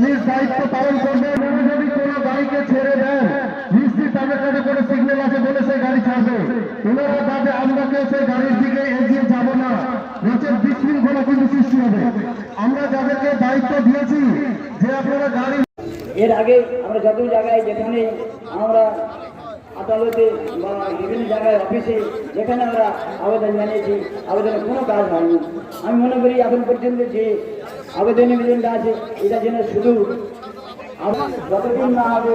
নিজ দায়িত্ব পালন যদি কোনো গাড়িকে ছেড়ে দেন, নিশ্চিত তাদের কাছে কোনো সিগন্যাল আছে বলে সেই গাড়ি ছাড়বে। ওনারা যাতে আমরা কেউ সেই গাড়ির দিকে এগিয়ে যাব না। নচেত বিশৃঙ্খলা কিন্তু সৃষ্টি হবে। আমরা যাদেরকে দায়িত্ব দিয়েছি, যে আপনারা গাড়ি এর আগে আমরা যত জায়গায় যেখানে আমরা আদালতে বা বিভিন্ন জায়গায় অফিসে যেখানে আমরা আবেদন জানিয়েছি আবেদনের কোনো কাজ হয়নি। আমি মনে করি এখন পর্যন্ত যে আবেদন নিবেদনটা আছে, এটা যেন শুধু আমরা যতদিন না হবে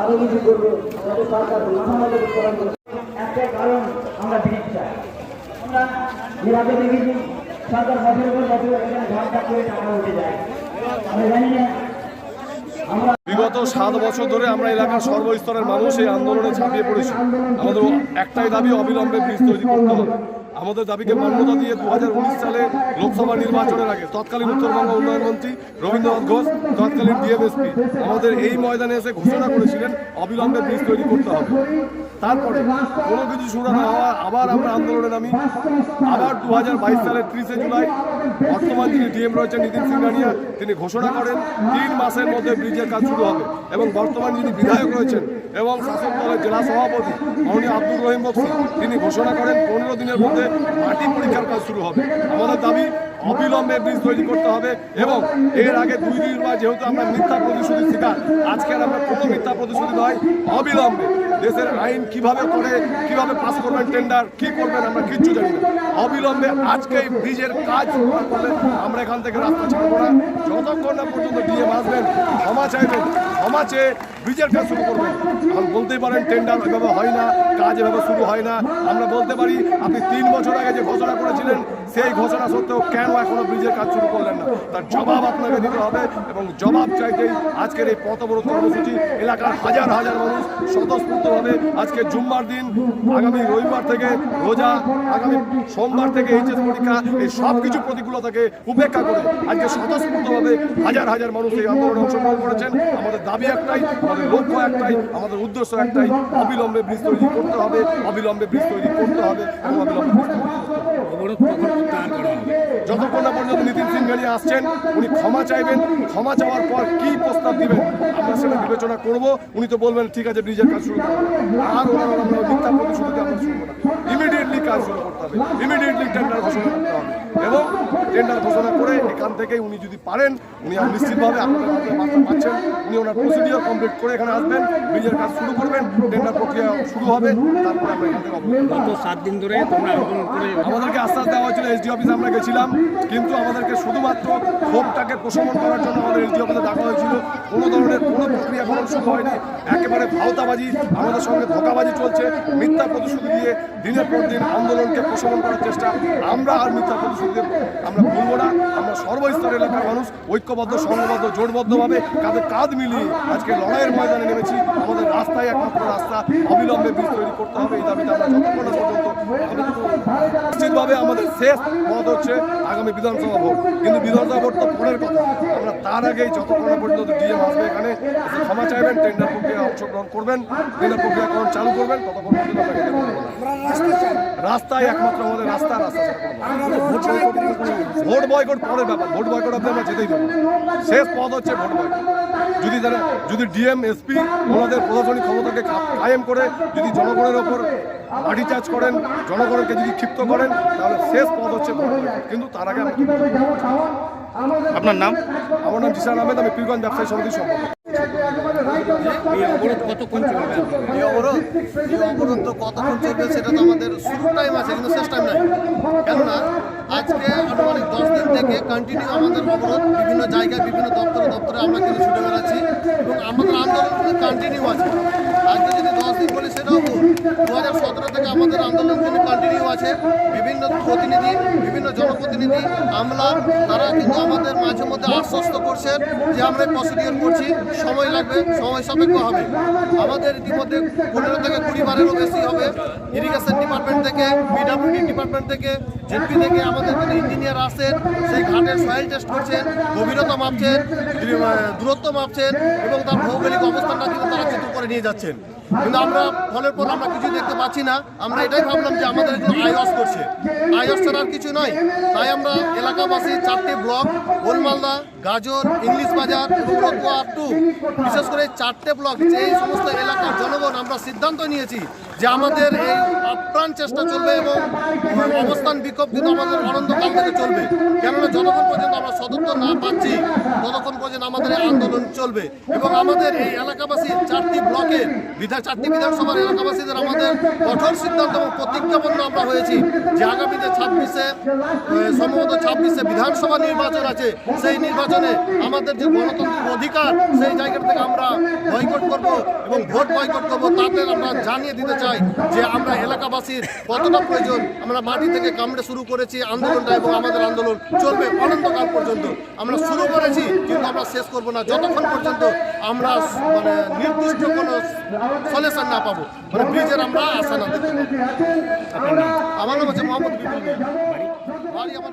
আরও কিছু করব বিগত সাত বছর ধরে আমরা এলাকার সর্বস্তরের মানুষ এই আন্দোলনে ঝাঁপিয়ে পড়েছি। আমাদের একটাই দাবি, অবিলম্বে ব্রিজ তৈরি করতে হবে। আমাদের দাবিকে মান্যতা দিয়ে দু হাজার উনিশ সালে লোকসভা নির্বাচনের আগে তৎকালীন উত্তরবঙ্গ উন্নয়ন মন্ত্রী রবীন্দ্রনাথ ঘোষ, তৎকালীন ডিএমএসপি। আমাদের এই ময়দানে এসে ঘোষণা করেছিলেন অবিলম্বে ব্রিজ তৈরি করতে হবে। তারপরে কোনো কিছু শুরু না হওয়া, আবার আমরা আন্দোলনে নামি। আবার দু হাজার বাইশ সালের ত্রিশে জুলাই বর্তমান যিনি ডিএম রয়েছেন নীতিন সিংহানিয়া তিনি ঘোষণা করেন, তিন মাসের মধ্যে ব্রিজের কাজ শুরু হবে। এবং বর্তমান যিনি বিধায়ক রয়েছেন এবং শাসক দলের জেলা সভাপতি মাননীয় আব্দুর রহিম বক্সি, তিনি ঘোষণা করেন পনেরো দিনের মধ্যে মাটি পরীক্ষার কাজ শুরু হবে। আমাদের দাবি অবিলম্বে ব্রিজ তৈরি করতে হবে এবং এর আগে দুই দিন বা যেহেতু আমরা মিথ্যা প্রতিশ্রুতির শিকার, আজকে আর আমরা কোনো মিথ্যা প্রতিশ্রুতি নয়, অবিলম্বে দেশের আইন কীভাবে করে, কীভাবে পাস করবেন টেন্ডার কি করবেন আমরা কিচ্ছু জানি না। অবিলম্বে আজকে এই ব্রিজের কাজ আমরা এখান থেকে রাস্তা ছাড়বো না। যতক্ষণ না পর্যন্ত ডিএম আসবেন, ক্ষমা চাইবেন, ক্ষমা চেয়ে ব্রিজের কাজ শুরু করবেন। এখন বলতেই পারেন টেন্ডার এভাবে হয় না, কাজ এভাবে শুরু হয় না। আমরা বলতে পারি, আপনি তিন বছর আগে যে ঘোষণা করেছিলেন সেই ঘোষণা সত্ত্বেও কেন এখনও ব্রিজের কাজ শুরু করলেন না? তার জবাব আপনাকে দিতে হবে এবং জবাব চাইতেই আজকের এই পথ অবরোধ কর্মসূচি এলাকার হাজার হাজার মানুষ স্বতঃস্ফূর্তভাবে আজকে জুম্মার দিন, আগামী রবিবার থেকে, রোজা, আগামী সোমবার থেকে এইচএস পরীক্ষা, এই সব কিছু প্রতিকূলতাকে উপেক্ষা করে আজকে স্বতঃস্ফূর্তভাবে হাজার হাজার মানুষ এই আন্দোলনে অংশগ্রহণ করেছেন। আমাদের দাবি একটাই, আমাদের লক্ষ্য একটাই, আমাদের উদ্দেশ্য একটাই, অবিলম্বে ব্রিজ তৈরি করতে হবে, অবিলম্বে ব্রিজ তৈরি করতে হবে এবং অবিলম্বে ব্রিজ তৈরি করতে হবে। অবরোধ কখন প্রত্যাহার করা হবে যতক্ষণ না পর্যন্ত নীতিন সিংহানি আসছেন, উনি ক্ষমা চাইবেন। ক্ষমা চাওয়ার পর কি প্রস্তাব দিবেন? আমরা সেটা বিবেচনা করব। উনি তো বলবেন, ঠিক আছে ব্রিজের কাজ শুরু আর ওনার আমরা মিথ্যা প্রতিশ্রুতিতে আমরা শুরু করা ইমিডিয়েটলি কাজ শুরু করতে হবে। ইমিডিয়েটলি টেন্ডার ঘোষণা করতে হবে। এবং টেন্ডার ঘোষণা করে এখান থেকে উনি যদি পারেন উনি আর নিশ্চিতভাবে আপনাদের পাচ্ছেন। উনি ওনার প্রসিডিওর কমপ্লিট করে এখানে আসবেন ব্রিজের কাজ শুরু করবেন টেন্ডার প্রক্রিয়া শুরু হবে তারপরে আমরা এখান থেকে গত সাত দিন ধরে তোমরা আন্দোলন করে আমাদেরকে আশ্বাস দেওয়া হয়েছিল এসডি অফিসে আমরা গেছিলাম কিন্তু আমাদেরকে শুধুমাত্র ক্ষোভটাকে প্রশমন করার জন্য আমাদের এসডি অফিসে ডাকা হয়েছিল। কোনো ধরনের কোনো প্রক্রিয়া শুরু হয়নি। একেবারে ভাওতাবাজি আমাদের সঙ্গে ধোকাবাজি চলছে। মিথ্যা প্রতিশ্রুতি দিয়ে দিনের পর দিন আন্দোলনকে প্রশমন করার চেষ্টা। আমরা আর মিথ্যা প্রতিশ্রুতি আমরা ভুলবো না। আমরা সর্বস্তরের এলাকার মানুষ ঐক্যবদ্ধ সংঘবদ্ধ জোটবদ্ধভাবে কাঁধে কাঁধ মিলিয়ে আজকে লড়াইয়ের ময়দানে নেমেছি। আমাদের রাস্তায় একমাত্র রাস্তা অবিলম্বে ব্রিজ তৈরি করতে হবে। এই দাবিতে আমরা যতক্ষণ না পর্যন্ত নিশ্চিতভাবে আমাদের শেষ পথ হচ্ছে আগামী বিধানসভা ভোট। কিন্তু বিধানসভা ভোট তো পরের কথা। আমরা তার আগেই যতক্ষণ পর্যন্ত ডিএম আসবে এখানে ক্ষমা চাইবেন টেন্ডার প্রক্রিয়া অংশগ্রহণ করবেন টেন্ডার প্রক্রিয়াকরণ চালু করবেন ততক্ষণ পর্যন্ত। রাস্তায় একমাত্র আমাদের রাস্তা রাস্তা ভোট বয়কট- পরের ব্যাপার ভোট বয়কট অব্দি আমরা যেতেই না। শেষ পথ হচ্ছে ভোট বয়কট যদি তারা যদি ডিএম এসপি ওনাদের প্রশাসনিক ক্ষমতাকে কায়েম করে যদি জনগণের ওপর লাঠিচার্জ করেন জনগণকে যদি ক্ষিপ্ত করেন তাহলে শেষ পথ হচ্ছে ভোট বয়কট। কিন্তু তার আগে আপনার নাম আমার নাম জিসান আহমেদ আমি পীরগঞ্জ ব্যবসায়ী সমিতির সম্পাদক অবরোধ কতক্ষণ চলবে সেটা তো আমাদের শুরু টাইম আছে কিন্তু শেষ টাইম নাই কেননা আজকে আনুমানিক দশ দিন থেকে কন্টিনিউ আমাদের অবরোধ বিভিন্ন জায়গায় বিভিন্ন দপ্তরে দপ্তরে আমরা কিন্তু ছুটে বেড়াচ্ছি এবং আমাদের আন্দোলন কন্টিনিউ আছে আজকে যদি সেটাও দু হাজার সতেরো থেকে আমাদের আন্দোলন কিন্তু কন্টিনিউ আছে। বিভিন্ন প্রতিনিধি, বিভিন্ন জনপ্রতিনিধি, আমলা, তারা কিন্তু আমাদের মাঝে মধ্যে আশ্বস্ত করছেন যে আমরা প্রসিডিওর করছি। সময় লাগবে, সময় সাপেক্ষ হবে। আমাদের ইতিমধ্যে পনেরো থেকে কুড়ি বারেরও বেশি হবে। ইরিগেশন ডিপার্টমেন্ট থেকে পিডাব্লিউডি ডিপার্টমেন্ট থেকে জেপি থেকে আমাদের কিন্তু ইঞ্জিনিয়ার আসছেন সেই ঘাটের সয়েল টেস্ট করছেন গভীরতা মাপছেন দূরত্ব মাপছেন এবং তার ভৌগোলিক অবস্থানটা কিন্তু তারা চিত্র করে নিয়ে যাচ্ছেন। কিন্তু আমরা ফলের পর আমরা কিছু দেখতে পাচ্ছি না। আমরা এটাই ভাবলাম যে আমাদের এগুলো আইওস করছে। আইওস ছাড়া আর কিছু নয় তাই আমরা এলাকাবাসী চারটে ব্লক, গোলমালদা, গাজর, ইংলিশ বাজার এবং টু, বিশেষ করে চারটে ব্লক, যে এই সমস্ত এলাকার জনগণ আমরা সিদ্ধান্ত নিয়েছি যে আমাদের এই আপ্রাণ চেষ্টা চলবে এবং অবস্থান বিক্ষোভ কিন্তু আমাদের অনন্তকাল থেকে চলবে। কেননা জনগণ পর্যন্ত আমরা সদুত্তর না পাচ্ছি। ততক্ষণ পর্যন্ত আমাদের আন্দোলন চলবে এবং আমাদের এই এলাকাবাসীর চারটি ব্লকের বিধা চারটি বিধানসভার এলাকাবাসীদের আমাদের কঠোর সিদ্ধান্ত এবং প্রতিজ্ঞাবদ্ধ আমরা হয়েছি যে আগামীতে ছাব্বিশে সম্ভবত ছাব্বিশে বিধানসভা নির্বাচন আছে। সেই নির্বাচনে আমাদের যে গণতান্ত্রিক অধিকার, সেই জায়গা থেকে আমরা বয়কট করব এবং ভোট বয়কট করব। তাতে আমরা জানিয়ে দিতে চাই যে আমরা এলাকাবাসীর কতটা প্রয়োজন। আমরা মাটি থেকে কামড়ে শুরু করেছি আন্দোলনটা এবং আমাদের আন্দোলন চলবে অনন্তকাল পর্যন্ত। আমরা শুরু করেছি কিন্তু আমরা শেষ করব না যতক্ষণ পর্যন্ত আমরা মানে নির্দিষ্ট কোনো সলিউশন না পাবো মানে ব্রিজের আমরা আশা না দেখতে পাবো। আমার নাম হচ্ছে মোহাম্মদ বিপুল বাড়ি আমার।